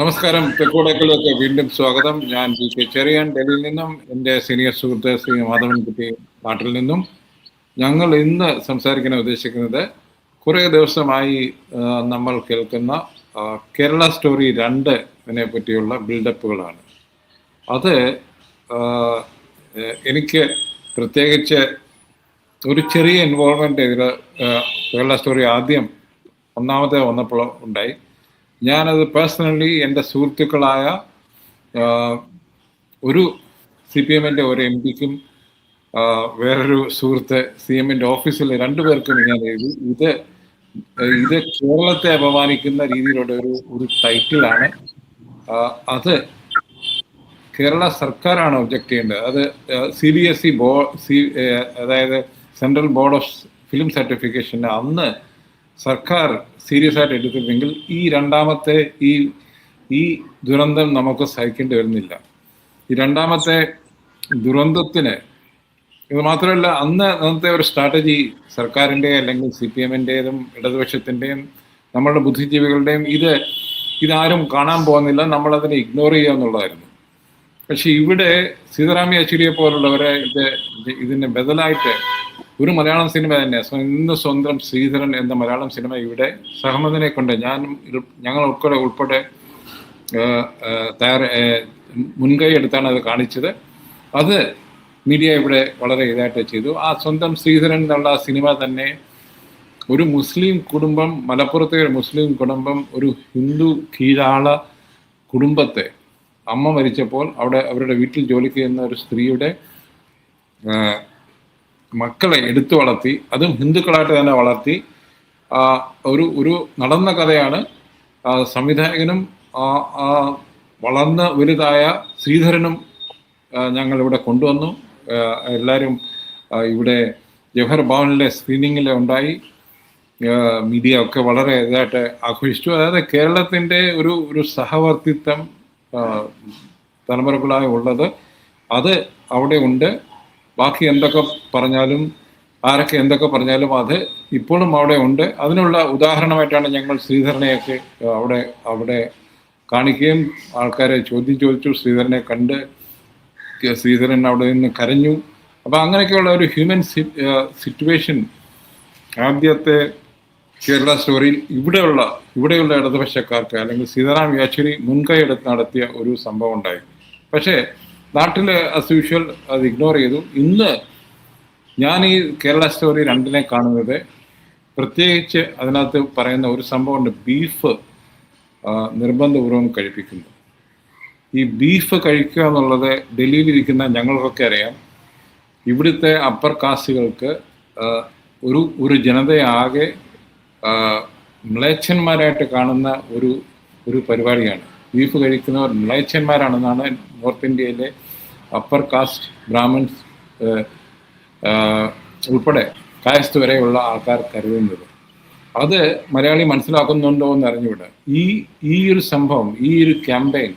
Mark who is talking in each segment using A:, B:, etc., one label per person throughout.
A: നമസ്കാരം. തെക്കോടേക്കിലേക്ക് വീണ്ടും സ്വാഗതം. ഞാൻ പി കെ ചെറിയാൻ ഡൽഹിയിൽ നിന്നും എന്റെ സീനിയർ സുഹൃത്ത് ശ്രീ മാധവൻകുട്ടി നാട്ടിൽ നിന്നും. ഞങ്ങൾ ഇന്ന് സംസാരിക്കാൻ ഉദ്ദേശിക്കുന്നത് കുറേ ദിവസമായി നമ്മൾ കേൾക്കുന്ന കേരള സ്റ്റോറി രണ്ടിനെ പറ്റിയുള്ള ബിൽഡപ്പുകളാണ്. അത് എനിക്ക് പ്രത്യേകിച്ച് ഒരു ചെറിയ ഇൻവോൾവ്മെന്റ് ഇതിൽ കേരള സ്റ്റോറി ആദ്യം ഒന്നാമത്തെ വന്നപ്പോൾ ഉണ്ടായി. ഞാനത് പേഴ്സണലി എന്റെ സുഹൃത്തുക്കളായ ഒരു സി പി എമ്മിന്റെ ഒരു എം പിക്കും വേറൊരു സുഹൃത്ത് സി എമ്മിന്റെ ഓഫീസിൽ രണ്ടുപേർക്കും ഞാൻ എഴുതി. ഇത് ഇത് കേരളത്തെ അപമാനിക്കുന്ന രീതിയിലുള്ള ഒരു ഒരു ടൈറ്റിലാണ് അത് കേരള സർക്കാരാണ് ഒബ്ജക്റ്റ് ചെയ്യേണ്ടത്. അത് സി ബി എസ് ഇ ബോ സി അതായത് സെൻട്രൽ ബോർഡ് ഓഫ് ഫിലിം സർട്ടിഫിക്കേഷന് അന്ന് സർക്കാർ സീരിയസ് ആയിട്ട് എടുത്തിരുന്നെങ്കിൽ ഈ രണ്ടാമത്തെ ഈ ഈ ദുരന്തം നമുക്ക് സഹിക്കേണ്ടി വരുന്നില്ല. ഈ രണ്ടാമത്തെ ദുരന്തത്തിന് ഇത് മാത്രമല്ല അന്ന് അന്നത്തെ ഒരു സ്ട്രാറ്റജി സർക്കാരിന്റെ അല്ലെങ്കിൽ സി പി എമ്മിന്റെതും ഇടതുപക്ഷത്തിന്റെയും നമ്മളുടെ ബുദ്ധിജീവികളുടെയും ഇത് ഇതാരും കാണാൻ പോകുന്നില്ല നമ്മളതിനെ ഇഗ്നോർ ചെയ്യുക എന്നുള്ളതായിരുന്നു. പക്ഷെ ഇവിടെ സീതാറാം യെച്ചൂരിയെ പോലുള്ളവരെ ഇത് ഇത് ഇതിന് ബദലായിട്ട് ഒരു മലയാളം സിനിമ തന്നെ. ഇന്ന് സ്വന്തം ശ്രീധരൻ എന്ന മലയാളം സിനിമ ഇവിടെ സഹമദിനെ കൊണ്ട് ഞാൻ ഞങ്ങൾ ഉൾപ്പെടെ ഉൾപ്പെടെ തയ്യാറ മുൻകൈ എടുത്താണ് അത് കാണിച്ചത്. അത് മീഡിയ ഇവിടെ വളരെ ഇതായിട്ട് ചെയ്തു. ആ സ്വന്തം ശ്രീധരൻ എന്നുള്ള സിനിമ തന്നെ ഒരു മുസ്ലിം കുടുംബം മലപ്പുറത്തെ ഒരു മുസ്ലിം കുടുംബം ഒരു ഹിന്ദു കീഴാള കുടുംബത്തെ അമ്മ മരിച്ചപ്പോൾ അവിടെ അവരുടെ വീട്ടിൽ ജോലിക്ക് ചെയ്യുന്ന ഒരു സ്ത്രീയുടെ മക്കളെ എടുത്തു വളർത്തി അതും ഹിന്ദുക്കളായിട്ട് തന്നെ വളർത്തി ഒരു ഒരു നടന്ന കഥയാണ് സംവിധായകനും വളർന്ന് വലുതായ ശ്രീധരനും ഞങ്ങളിവിടെ കൊണ്ടുവന്നു. എല്ലാവരും ഇവിടെ ജവഹർ ഭവനിലെ സ്ക്രീനിങ്ങിൽ ഉണ്ടായി. മീഡിയ ഒക്കെ വളരെ ഇതായിട്ട് ആഘോഷിച്ചു. അതായത് കേരളത്തിന്റെ ഒരു ഒരു സഹവർത്തിത്വം തലമുറകളായി ഉള്ളത് അത് അവിടെ ഉണ്ട്. ബാക്കി എന്തൊക്കെ പറഞ്ഞാലും ആരൊക്കെ എന്തൊക്കെ പറഞ്ഞാലും അത് ഇപ്പോഴും അവിടെ ഉണ്ട്. അതിനുള്ള ഉദാഹരണമായിട്ടാണ് ഞങ്ങൾ ശ്രീധരനെയൊക്കെ അവിടെ അവിടെ കാണിക്കുകയും ആൾക്കാരെ ചോദ്യം ചോദിച്ചു. ശ്രീധരനെ കണ്ട് ശ്രീധരൻ അവിടെ നിന്ന് കരഞ്ഞു. അപ്പോൾ അങ്ങനെയൊക്കെയുള്ള ഒരു ഹ്യൂമൻ സിറ്റുവേഷൻ ആദ്യത്തെ കേരള സ്റ്റോറിയിൽ ഇവിടെയുള്ള ഇവിടെയുള്ള ഇടതുപക്ഷക്കാർക്ക് അല്ലെങ്കിൽ സീതാറാം യെച്ചൂരി മുൻകൈ എടുത്ത് നടത്തിയ ഒരു സംഭവം ഉണ്ടായി. പക്ഷേ നാട്ടിൽ അസ് യൂഷ്വൽ അത് ഇഗ്നോർ ചെയ്തു. ഇന്ന് ഞാൻ ഈ കേരള സ്റ്റോറി രണ്ടിനെ കാണുന്നത്. പ്രത്യേകിച്ച് അതിനകത്ത് പറയുന്ന ഒരു സംഭവമുണ്ട് ബീഫ് നിർബന്ധപൂർവം കഴിപ്പിക്കുന്നു. ഈ ബീഫ് കഴിക്കുക എന്നുള്ളത് ഡൽഹിയിലിരിക്കുന്ന ഞങ്ങൾക്കൊക്കെ അറിയാം. ഇവിടുത്തെ അപ്പർ കാസ്റ്റുകൾക്ക് ഒരു ഒരു ജനതയെ ആകെ മ്ലേച്ഛന്മാരായിട്ട് കാണുന്ന ഒരു ഒരു പരിപാടിയാണ്. ബീഫ് കഴിക്കുന്നവർ മ്ലേച്ഛന്മാരാണെന്നാണ് നോർത്ത് ഇന്ത്യയിലെ അപ്പർ കാസ്റ്റ് ബ്രാഹ്മൺസ് ഉൾപ്പെടെ കായസ്ത് വരെയുള്ള ആൾക്കാർ കരുതുന്നത്. അത് മലയാളി മനസ്സിലാക്കുന്നുണ്ടോ എന്ന് അറിഞ്ഞുവിട ഈ ഈ ഒരു സംഭവം ഈ ഒരു ക്യാമ്പയിൻ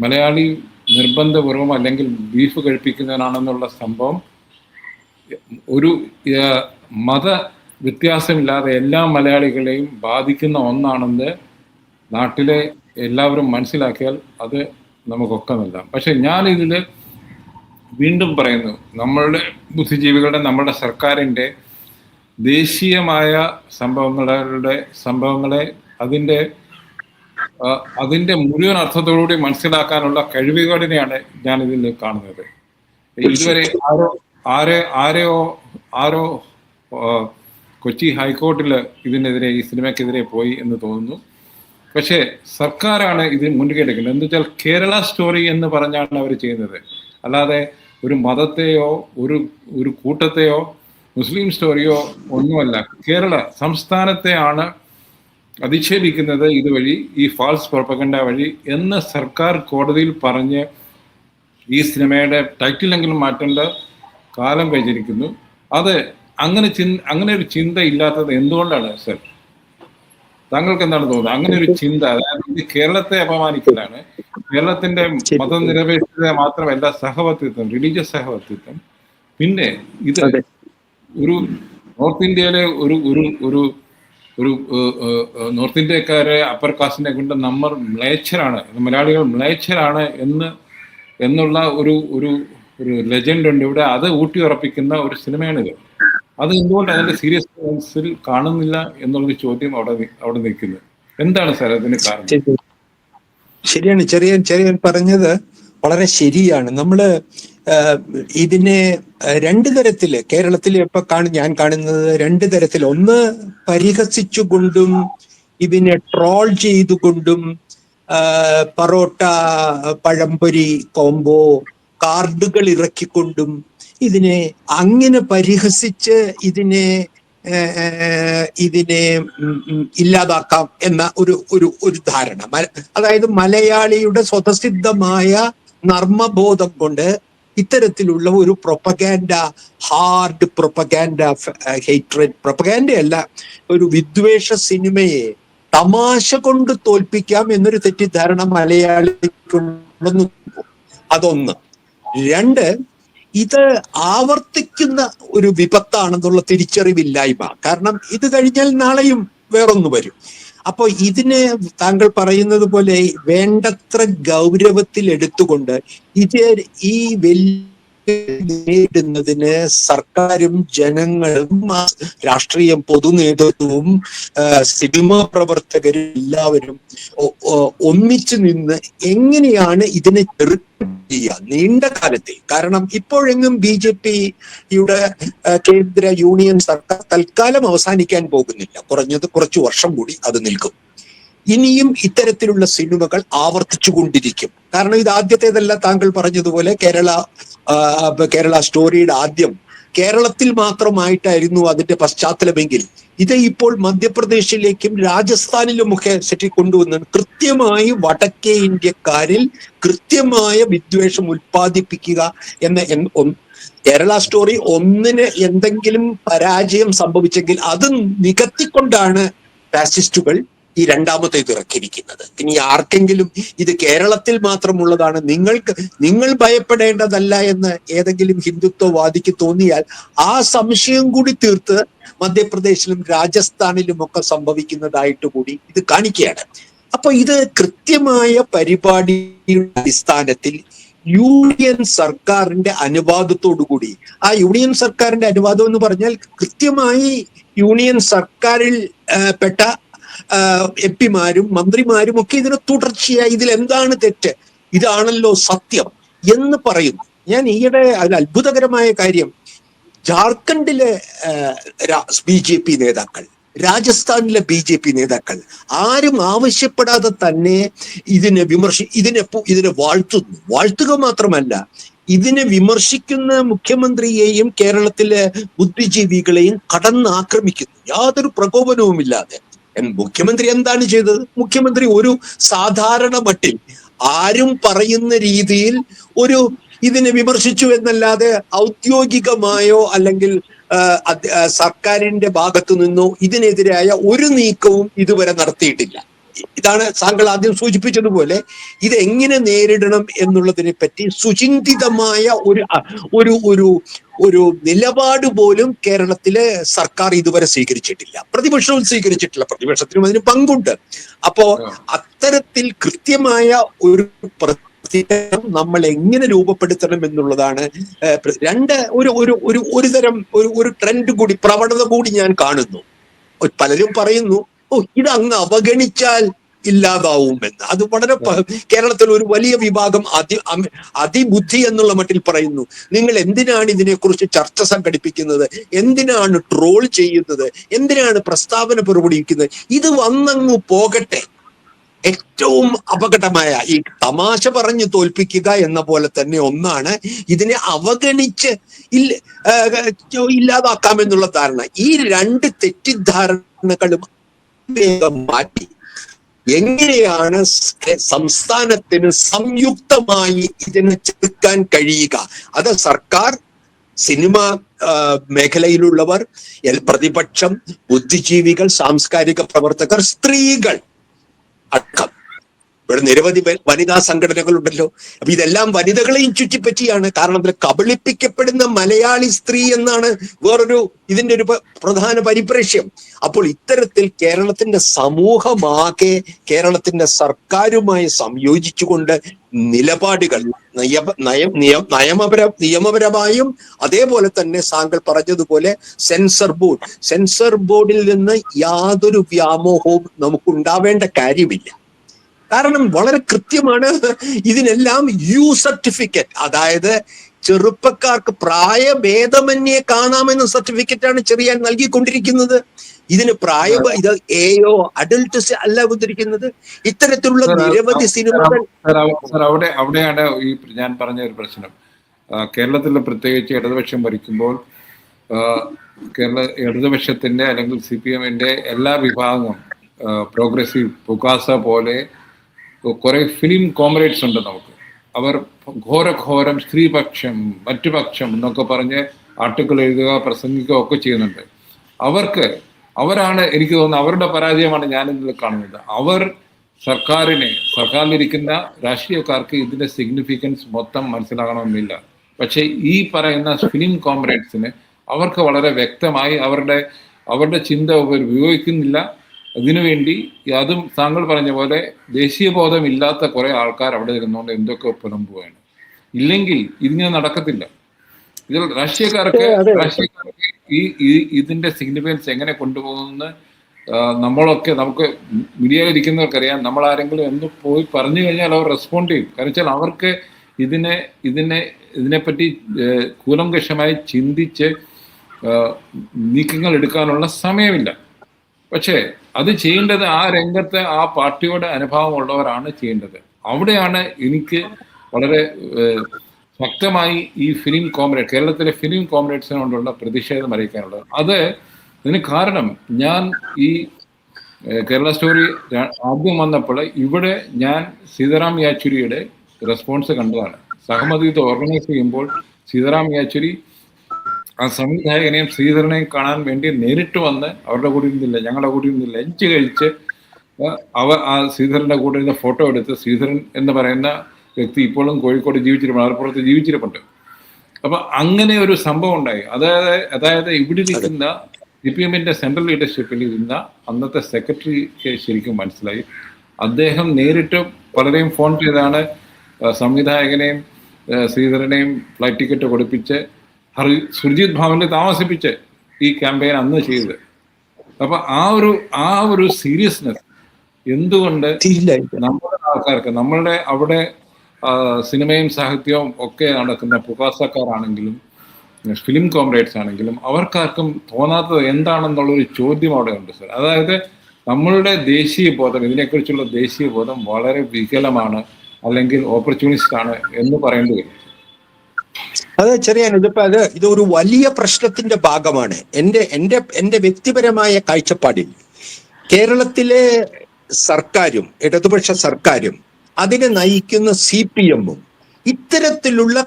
A: മലയാളി നിർബന്ധപൂർവം അല്ലെങ്കിൽ ബീഫ് കഴിപ്പിക്കുന്നതിനാണെന്നുള്ള സംഭവം ഒരു മത വ്യത്യാസമില്ലാതെ എല്ലാ മലയാളികളെയും ബാധിക്കുന്ന ഒന്നാണെന്ന് നാട്ടിലെ എല്ലാവരും മനസ്സിലാക്കിയാൽ അത് നമുക്കൊക്കെ നൽകാം പക്ഷെ ഞാനിതിൽ വീണ്ടും പറയുന്നു നമ്മളുടെ ബുദ്ധിജീവികളുടെ നമ്മുടെ സർക്കാരിന്റെ ദേശീയമായ സംഭവങ്ങളുടെ സംഭവങ്ങളെ അതിന്റെ അതിന്റെ മുഴുവൻ അർത്ഥത്തോടുകൂടി മനസ്സിലാക്കാനുള്ള കഴിവുകളിനെയാണ് ഞാൻ ഇതിൽ കാണുന്നത്. ഇതുവരെ ആരോ ആരെ ആരെയോ ആരോ കൊച്ചി ഹൈക്കോർട്ടിൽ ഇതിനെതിരെ ഈ സിനിമയ്ക്കെതിരെ പോയി എന്ന് തോന്നുന്നു. പക്ഷേ സർക്കാരാണ് ഇത് മുൻകൈ എടുക്കുന്നത്. എന്ന് വെച്ചാൽ കേരള സ്റ്റോറി എന്ന് പറഞ്ഞാണ് അവർ ചെയ്യുന്നത്. അല്ലാതെ ഒരു മതത്തെയോ ഒരു ഒരു കൂട്ടത്തെയോ മുസ്ലിം സ്റ്റോറിയോ ഒന്നുമല്ല. കേരള സംസ്ഥാനത്തെയാണ് അധിക്ഷേപിക്കുന്നത് ഇതുവഴി ഈ ഫാൾസ് പ്രൊപ്പഗണ്ട വഴി എന്ന് സർക്കാർ കോടതിയിൽ പറഞ്ഞ് ഈ സിനിമയുടെ ടൈറ്റിലെങ്കിലും മാറ്റേണ്ട കാലം കഴിഞ്ഞിരിക്കുന്നു. അത് അങ്ങനെ ചിന് അങ്ങനെ ഒരു ചിന്ത ഇല്ലാത്തത് എന്തുകൊണ്ടാണ് സർ? താങ്കൾക്ക് എന്താണ് തോന്നുന്നത്? അങ്ങനെ ഒരു ചിന്ത അതായത് ഇത് കേരളത്തെ അപമാനിക്കലാണ്. കേരളത്തിന്റെ മതനിരപേക്ഷത മാത്രമല്ല സഹവർത്തിത്വം റിലീജിയസ് സഹവർത്തിത്വം. പിന്നെ ഇത് ഒരു നോർത്ത് ഇന്ത്യയിലെ ഒരു ഒരു ഒരു ഒരു നോർത്ത് ഇന്ത്യക്കാരെ അപ്പർ കാസ്റ്റിനെ കൊണ്ട് നമ്മൾ മ്ലേച്ഛരാണ്. മലയാളികൾ മ്ലേച്ഛരാണ് എന്ന് എന്നുള്ള ഒരു ഒരു ഒരു ലെജൻഡ് ഉണ്ട്. ഇവിടെ അത് ഊട്ടി ഉറപ്പിക്കുന്ന ഒരു സിനിമയാണിത്. അത് എന്തുകൊണ്ട് അതിന്റെ സീരിയസ്നെസ്സിൽ കാണുന്നില്ല എന്നുള്ളൊരു ചോദ്യം അവിടെ അവിടെ നിൽക്കുന്നത് എന്താണ് സാർ അതിന് കാരണം?
B: ശരി. ശരിയാണ്. ചെറിയ ചെറിയ പറഞ്ഞത് വളരെ ശരിയാണ്. നമ്മൾ ഇതിനെ രണ്ട് തരത്തിൽ കേരളത്തിൽ ഇപ്പൊ കാണും ഞാൻ കാണുന്നത് രണ്ട് തരത്തിൽ. ഒന്ന് പരിഹസിച്ചുകൊണ്ടും ഇതിനെ ട്രോൾ ചെയ്തുകൊണ്ടും പറോട്ട പഴംപൊരി കോംബോ കാർഡുകൾ ഇറക്കിക്കൊണ്ടും ഇതിനെ അങ്ങനെ പരിഹസിച്ച് ഇതിനെ ഇതിനെ ഇല്ലാതാക്കാം എന്ന ഒരു ഒരു ഒരു ധാരണ. അതായത് മലയാളിയുടെ സ്വതസിദ്ധമായ നർമ്മബോധം കൊണ്ട് ഇത്തരത്തിലുള്ള ഒരു propaganda hard propaganda hatred propaganda അല്ല ഒരു വിദ്വേഷ സിനിമയെ തമാശ കൊണ്ട് തോൽപ്പിക്കാം എന്നൊരു തെറ്റിദ്ധാരണ മലയാളിക്കുണ്ടെന്ന് അതൊന്ന്. രണ്ട് ഇത് ആവർത്തിക്കുന്ന ഒരു വിപത്താണെന്നുള്ള തിരിച്ചറിവില്ലായ്മ. കാരണം ഇത് കഴിഞ്ഞാൽ നാളെയും വേറൊന്ന് വരും. അപ്പോൾ ഇതിനെ താങ്കൾ പറയുന്നത് പോലെ വേണ്ടത്ര ഗൗരവത്തിൽ എടുത്തുകൊണ്ട് ഇത് ഈ വെല്ലുവിളി നേരിടുന്നതിന് സർക്കാരും ജനങ്ങളും രാഷ്ട്രീയം പൊതുനേതൃത്വവും നേതൃത്വവും സിനിമാ പ്രവർത്തകരും എല്ലാവരും ഒന്നിച്ചു നിന്ന് എങ്ങനെയാണ് ഇതിനെ ചെറുക്കം ചെയ്യുക നീണ്ട കാലത്തെ. കാരണം ഇപ്പോഴെങ്ങും ബി ജെ പിയുടെ കേന്ദ്ര യൂണിയൻ സർക്കാർ തൽക്കാലം അവസാനിക്കാൻ പോകുന്നില്ല. കുറഞ്ഞത് കുറച്ചു വർഷം കൂടി അത് നിൽക്കും. ഇനിയും ഇത്തരത്തിലുള്ള സിനിമകൾ ആവർത്തിച്ചുകൊണ്ടിരിക്കും. കാരണം ഇത് ആദ്യത്തേതല്ല താങ്കൾ പറഞ്ഞതുപോലെ കേരള കേരള സ്റ്റോറിയുടെ ആദ്യം. കേരളത്തിൽ മാത്രമായിട്ടായിരുന്നു അതിന്റെ പശ്ചാത്തലമെങ്കിൽ ഇത് ഇപ്പോൾ മധ്യപ്രദേശിലേക്കും രാജസ്ഥാനിലുമൊക്കെ സെറ്റി കൊണ്ടുവന്ന് കൃത്യമായി വടക്കേ ഇന്ത്യക്കാരിൽ കൃത്യമായ വിദ്വേഷം ഉൽപ്പാദിപ്പിക്കുക എന്ന കേരള സ്റ്റോറി ഒന്നിന് എന്തെങ്കിലും പരാജയം സംഭവിച്ചെങ്കിൽ അത് നികത്തിക്കൊണ്ടാണ് ഫാസിസ്റ്റുകൾ ഈ രണ്ടാമത്തെ ഇത് ഇറക്കിയിരിക്കുന്നത്. ഇനി ആർക്കെങ്കിലും ഇത് കേരളത്തിൽ മാത്രമുള്ളതാണ് നിങ്ങൾക്ക് നിങ്ങൾ ഭയപ്പെടേണ്ടതല്ല എന്ന് ഏതെങ്കിലും ഹിന്ദുത്വവാദിക്ക് തോന്നിയാൽ ആ സംശയം കൂടി തീർത്ത് മധ്യപ്രദേശിലും രാജസ്ഥാനിലും ഒക്കെ സംഭവിക്കുന്നതായിട്ട് കൂടി ഇത് കാണിക്കുകയാണ്. അപ്പൊ ഇത് കൃത്യമായ പരിപാടിയുടെ അടിസ്ഥാനത്തിൽ യൂണിയൻ സർക്കാരിന്റെ കൂടി ആ യൂണിയൻ സർക്കാരിന്റെ അനുവാദം എന്ന് പറഞ്ഞാൽ കൃത്യമായി യൂണിയൻ സർക്കാരിൽ പെട്ട എം പിമാരും മന്ത്രിമാരും ഒക്കെ ഇതിനെ തുടർച്ചയായി ഇതിൽ എന്താണ് തെറ്റ്? ഇതാണല്ലോ സത്യം എന്ന് പറയുന്നു. ഞാൻ ഈയിടെ അതിൽ അത്ഭുതകരമായ കാര്യം. ജാർഖണ്ഡിലെ ബി ജെ പി നേതാക്കൾ രാജസ്ഥാനിലെ ബി ജെ പി നേതാക്കൾ ആരും ആവശ്യപ്പെടാതെ തന്നെ ഇതിനെ വിമർശി ഇതിനെ ഇതിനെ വാഴ്ത്തുന്നു. വാഴ്ത്തുക മാത്രമല്ല ഇതിനെ വിമർശിക്കുന്ന മുഖ്യമന്ത്രിയെയും കേരളത്തിലെ ബുദ്ധിജീവികളെയും കടന്നാക്രമിക്കുന്നു. യാതൊരു പ്രകോപനവുമില്ലാതെ. മുഖ്യമന്ത്രി എന്താണ് ചെയ്തത്? മുഖ്യമന്ത്രി ഒരു സാധാരണ മട്ടിൽ ആരും പറയുന്ന രീതിയിൽ ഒരു ഇതിനെ വിമർശിച്ചു എന്നല്ലാതെ ഔദ്യോഗികമായോ അല്ലെങ്കിൽ സർക്കാരിന്റെ ഭാഗത്തു നിന്നോ ഇതിനെതിരായ ഒരു നീക്കവും ഇതുവരെ നടത്തിയിട്ടില്ല. ഇതാണ് താങ്കൾ ആദ്യം സൂചിപ്പിച്ചതുപോലെ ഇത് എങ്ങനെ നേരിടണം എന്നുള്ളതിനെ പറ്റി സുചിന്തിതമായ ഒരു ഒരു ഒരു ഒരു നിലപാട് പോലും കേരളത്തിലെ സർക്കാർ ഇതുവരെ സ്വീകരിച്ചിട്ടില്ല. പ്രതിപക്ഷവും സ്വീകരിച്ചിട്ടില്ല. പ്രതിപക്ഷത്തിനും അതിന് പങ്കുണ്ട്. അപ്പോ അത്തരത്തിൽ കൃത്യമായ ഒരു പ്രതികരണം നമ്മൾ എങ്ങനെ രൂപപ്പെടുത്തണം എന്നുള്ളതാണ് രണ്ട് ഒരു ഒരു ഒരു ഒരു തരം ഒരു ഒരു ട്രെൻഡ് കൂടി പ്രവണത കൂടി ഞാൻ കാണുന്നു. പലരും പറയുന്നു ഓ ഇത് അങ്ങ് അവഗണിച്ചാൽ ഇല്ലാതാവുമെന്ന്. അത് വളരെ കേരളത്തിൽ ഒരു വലിയ വിഭാഗം അതി അതിബുദ്ധി എന്നുള്ള മട്ടിൽ പറയുന്നു. നിങ്ങൾ എന്തിനാണ് ഇതിനെക്കുറിച്ച് ചർച്ച സംഘടിപ്പിക്കുന്നത്? എന്തിനാണ് ട്രോൾ ചെയ്യുന്നത്? എന്തിനാണ് പ്രസ്താവന പുറപ്പെടുവിക്കുന്നത്? ഇത് വന്നങ്ങ് പോകട്ടെ. ഏറ്റവും അപകടമായ ഈ തമാശ പറഞ്ഞു തോൽപ്പിക്കുക എന്ന പോലെ തന്നെ ഒന്നാണ് ഇതിനെ അവഗണിച്ച് ഇല്ല ഇല്ലാതാക്കാമെന്നുള്ള ധാരണ. ഈ രണ്ട് തെറ്റിദ്ധാരണകളും വേഗം മാറ്റി. എങ്ങനെയാണ് സംസ്ഥാനത്തിന് സംയുക്തമായി ഇതിനെ ചെറുക്കാൻ കഴിയുക? അത് സർക്കാർ സിനിമ മേഖലയിലുള്ളവർ പ്രതിപക്ഷം ബുദ്ധിജീവികൾ സാംസ്കാരിക പ്രവർത്തകർ സ്ത്രീകൾ അടക്കം. ഇവിടെ നിരവധി വനിതാ സംഘടനകളുണ്ടല്ലോ. അപ്പൊ ഇതെല്ലാം വനിതകളെയും ചുറ്റിപ്പറ്റിയാണ്. കാരണം കബളിപ്പിക്കപ്പെടുന്ന മലയാളി സ്ത്രീ എന്നാണ് വേറൊരു ഇതിന്റെ ഒരു പ്രധാന പരിപ്രേക്ഷ്യം അപ്പോൾ ഇത്തരത്തിൽ കേരളത്തിന്റെ സമൂഹമാകെ കേരളത്തിന്റെ സർക്കാരുമായി സംയോജിച്ചുകൊണ്ട് നിലപാടുകൾ നയ നയം നിയ- നയമപര നിയമപരമായും അതേപോലെ തന്നെ താങ്കൾ പറഞ്ഞതുപോലെ സെൻസർ ബോർഡ്. സെൻസർ ബോർഡിൽ നിന്ന് യാതൊരു വ്യാമോഹവും നമുക്ക് ഉണ്ടാവേണ്ട കാര്യമില്ല. കാരണം വളരെ കൃത്യമാണ് ഇതിനെല്ലാം യു സർട്ടിഫിക്കറ്റ് അതായത് ചെറുപ്പക്കാർക്ക് പ്രായഭേദമന്യേ കാണാമെന്ന സർട്ടിഫിക്കറ്റ് ആണ് ചെറിയാൻ നൽകിക്കൊണ്ടിരിക്കുന്നത്. ഇതിന് പ്രായ ഇത് എയോ അഡൽട്ട് അല്ല വന്നിരിക്കുന്നത് ഇത്തരത്തിലുള്ള നിരവധി സിനിമകൾ
A: അവിടെ അവിടെയാണ് ഈ ഞാൻ പറഞ്ഞ ഒരു പ്രശ്നം. കേരളത്തിലെ കേരളത്തിൽ പ്രത്യേകിച്ച് ഇടതുപക്ഷം ഭരിക്കുമ്പോൾ കേരള ഇടതുപക്ഷത്തിന്റെ അല്ലെങ്കിൽ സി പി എമ്മിന്റെ എല്ലാ വിഭാഗവും പ്രോഗ്രസീവ് പുകാസ പോലെ കുറെ ഫിലിം കോമറേറ്റ്സ് ഉണ്ട് നമുക്ക്. അവർ ഘോരഘോരം സ്ത്രീപക്ഷം മറ്റു പക്ഷം എന്നൊക്കെ പറഞ്ഞ് ആർട്ടിക്കിൾ എഴുതുക പ്രസംഗിക്കുക ഒക്കെ ചെയ്യുന്നുണ്ട്. അവർക്ക് അവരാണ് എനിക്ക് തോന്നുന്നത് അവരുടെ പരാജയമാണ് ഞാൻ ഇതിൽ കാണുന്നത്. അവർ സർക്കാരിനെ സർക്കാരിലിരിക്കുന്ന രാഷ്ട്രീയക്കാർക്ക് ഇതിന്റെ സിഗ്നിഫിക്കൻസ് മൊത്തം മനസ്സിലാകണമെന്നില്ല. പക്ഷേ ഈ പറയുന്ന ഫിലിം കോമ്രേഡ്സിന് അവർക്ക് വളരെ വ്യക്തമായി അവരുടെ അവരുടെ ചിന്ത ഉപയോഗിക്കുന്നില്ല. അതിനുവേണ്ടി അതും താങ്കൾ പറഞ്ഞ പോലെ ദേശീയബോധം ഇല്ലാത്ത കുറെ ആൾക്കാർ അവിടെ ഇരുന്നുകൊണ്ട് എന്തൊക്കെ പുലമ്പുകയാണ്. ഇല്ലെങ്കിൽ ഇതിങ്ങനെ നടക്കത്തില്ല. ഇതിൽ
B: അതെ.
A: രാഷ്ട്രീയക്കാർക്ക് ഈ ഇതിന്റെ സിഗ്നിഫിക്കൻസ് എങ്ങനെ കൊണ്ടുപോകുമെന്ന് നമ്മളൊക്കെ നമുക്ക് മീഡിയയിൽ ഇരിക്കുന്നവർക്കറിയാം. നമ്മൾ ആരെങ്കിലും എന്ന് പോയി പറഞ്ഞു കഴിഞ്ഞാൽ അവർ റെസ്പോണ്ട് ചെയ്യും. കാരണം വെച്ചാൽ അവർക്ക് ഇതിനെ ഇതിനെ ഇതിനെപ്പറ്റി കൂലങ്കഷമായി ചിന്തിച്ച് നീക്കങ്ങൾ എടുക്കാനുള്ള സമയമില്ല. പക്ഷേ അത് ചെയ്യേണ്ടത് ആ രംഗത്തെ ആ പാർട്ടിയുടെ അനുഭവമുള്ളവരാണ് ചെയ്യേണ്ടത്. അവിടെയാണ് എനിക്ക് വളരെ ശക്തമായി ഈ ഫിലിം കോമ്രേഡ് കേരളത്തിലെ ഫിലിം കോമ്രേഡ്സിനോടുള്ള പ്രതിഷേധം അറിയിക്കാനുള്ളത്. അത് ഇതിന് കാരണം ഞാൻ ഈ കേരള സ്റ്റോറി ആദ്യം വന്നപ്പോൾ ഇവിടെ ഞാൻ സീതാറാം യാച്ചുരിയുടെ റെസ്പോൺസ് കണ്ടതാണ്. സഹമതി ഇത് ഓർഗനൈസ് ചെയ്യുമ്പോൾ സീതാറാം യാച്ചുരി ആ സംവിധായകനെയും ശ്രീധരനെയും കാണാൻ വേണ്ടി നേരിട്ട് വന്ന് അവരുടെ കൂടെ ഇരുന്നില്ല ഞങ്ങളുടെ കൂടെ ഇരുന്നില്ല. ലഞ്ച് കഴിച്ച് ആ, അവർ ആ ശ്രീധരന്റെ കൂടെ ഇരുന്ന ഫോട്ടോ എടുത്ത് ശ്രീധരൻ എന്ന് പറയുന്ന വ്യക്തി ഇപ്പോഴും കോഴിക്കോട് ജീവിച്ചിരിപ്പുണ്ട് മലപ്പുറത്ത് ജീവിച്ചിരിപ്പുണ്ട് അപ്പൊ അങ്ങനെ ഒരു സംഭവം ഉണ്ടായി. അതായത് അതായത് ഇവിടെ ഇരിക്കുന്ന സി പി എമ്മിന്റെ സെൻട്രൽ ലീഡർഷിപ്പിൽ ഇരുന്ന അന്നത്തെ സെക്രട്ടറിക്ക് ശരിക്കും മനസ്സിലായി. അദ്ദേഹം നേരിട്ട് പലരെയും ഫോൺ ചെയ്താണ് സംവിധായകനെയും ശ്രീധരനെയും ഫ്ലൈറ്റ് ടിക്കറ്റ് കൊടുപ്പിച്ച് ഹറി സുർജിത് ഭവനിൽ താമസിപ്പിച്ച് ഈ ക്യാമ്പയിൻ അന്ന് ചെയ്തത്. അപ്പൊ ആ ഒരു ആ ഒരു സീരിയസ്നെസ് എന്തുകൊണ്ട് നമ്മുടെ ആൾക്കാർക്ക് നമ്മളുടെ അവിടെ സിനിമയും സാഹിത്യവും ഒക്കെ നടക്കുന്ന പുകാസക്കാരാണെങ്കിലും ഫിലിം കോംറേഡ്സ് ആണെങ്കിലും അവർക്കാർക്കും തോന്നാത്തത് എന്താണെന്നുള്ളൊരു ചോദ്യം അവിടെ ഉണ്ട് സർ. അതായത് നമ്മളുടെ ദേശീയ ബോധം ഇതിനെക്കുറിച്ചുള്ള ദേശീയ ബോധം വളരെ വികലമാണ് അല്ലെങ്കിൽ ഓപ്പർച്യൂണിസ്റ്റ് ആണ് എന്ന് പറയേണ്ടി വരും.
B: അത് ചെറിയ ഇതിപ്പോ അത് ഇത് ഒരു വലിയ പ്രശ്നത്തിന്റെ ഭാഗമാണ്. എന്റെ എന്റെ എന്റെ വ്യക്തിപരമായ കാഴ്ചപ്പാടിൽ കേരളത്തിലെ സർക്കാരും ഇടതുപക്ഷ സർക്കാരും അതിനെ നയിക്കുന്ന സി പി എമ്മും ഇത്തരത്തിലുള്ള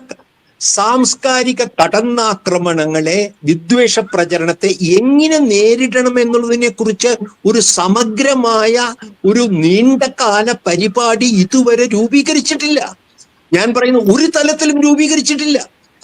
B: സാംസ്കാരിക കടന്നാക്രമണങ്ങളെ വിദ്വേഷ പ്രചരണത്തെ എങ്ങനെ നേരിടണം എന്നുള്ളതിനെ കുറിച്ച് ഒരു സമഗ്രമായ ഒരു നീണ്ടകാല പരിപാടി ഇതുവരെ രൂപീകരിച്ചിട്ടില്ല. ഞാൻ പറയുന്നു ഒരു തലത്തിലും രൂപീകരിച്ചിട്ടില്ല.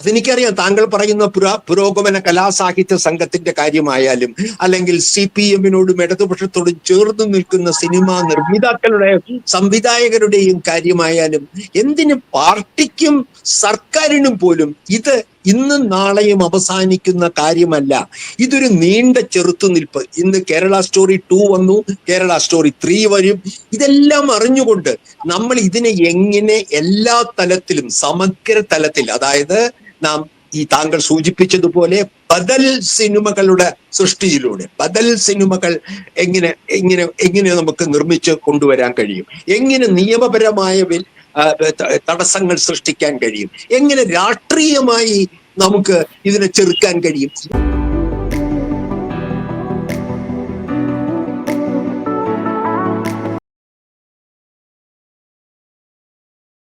B: അതെനിക്കറിയാം താങ്കൾ പറയുന്ന പുരാ പുരോഗമന കലാസാഹിത്യ സംഘത്തിന്റെ കാര്യമായാലും അല്ലെങ്കിൽ സി പി എമ്മിനോടും ഇടതുപക്ഷത്തോടും ചേർന്ന് നിൽക്കുന്ന സിനിമാ നിർമ്മിതാക്കളുടെ സംവിധായകരുടെയും കാര്യമായാലും എന്തിന് പാർട്ടിക്കും സർക്കാരിനും പോലും ഇത് ഇന്നും നാളെയും അവസാനിക്കുന്ന കാര്യമല്ല. ഇതൊരു നീണ്ട ചെറുത്തുനിൽപ്പ് ഇന്ന് കേരള സ്റ്റോറി ടു വന്നു കേരള സ്റ്റോറി ത്രീ വരും. ഇതെല്ലാം അറിഞ്ഞുകൊണ്ട് നമ്മൾ ഇതിനെ എങ്ങനെ എല്ലാ തലത്തിലും സമഗ്ര തലത്തിൽ അതായത് നാം ഈ താങ്കൾ സൂചിപ്പിച്ചതുപോലെ ബദൽ സിനിമകളുടെ സൃഷ്ടിയിലൂടെ ബദൽ സിനിമകൾ എങ്ങനെ എങ്ങനെ എങ്ങനെ നമുക്ക് നിർമ്മിച്ച് കൊണ്ടുവരാൻ കഴിയും? എങ്ങനെ നിയമപരമായ തടസ്സങ്ങൾ സൃഷ്ടിക്കാൻ കഴിയും? എങ്ങനെ രാഷ്ട്രീയമായി നമുക്ക് ഇതിനെ ചെറുക്കാൻ കഴിയും?